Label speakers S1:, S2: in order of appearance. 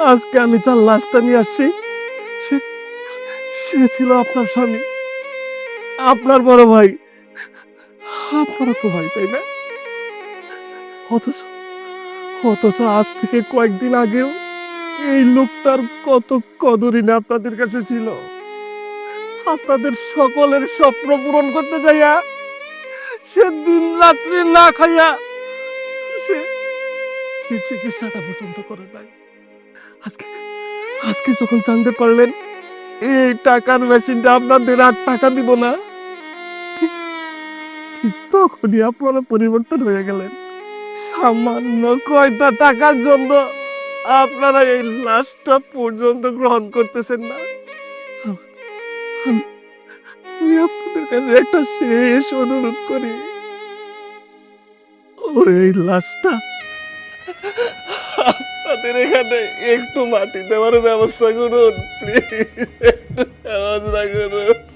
S1: আজকে আমি যার লাশটা নিয়ে আসছি, সে সে ছিল আপনার স্বামী। আপনার বড় ভাই। আপনারও তো ভাই, তাই না? অথচ অথচ আজ থেকে কয়েকদিন আগেও এই লোকটার কত কদরই না আপনাদের কাছে ছিল। আপনাদের সকলের স্বপ্ন পূরণ করতে যাইয়া, সে দিন রাত্রি না খাইয়া সে চিকিৎসাটা পর্যন্ত করে নাই। আজকে আজকে যখন জানতে পারলেন, এই টাকার মেশিনটা আপনাদের আর টাকা দিব না তখনই আপনারা পরিবর্তন হয়ে গেলেন। সামান্য কয়টা টাকার জন্য আপনারা এই লাশটা পর্যন্ত গ্রহণ করতেছেন না। আমি আপনাদের কাছে একটা শেষ অনুরোধ করি। ওর এই লাশটা আপনাদের এখানে একটু মাটি দেওয়ার ব্যবস্থা করুন প্লিজ ব্যবস্থা করুন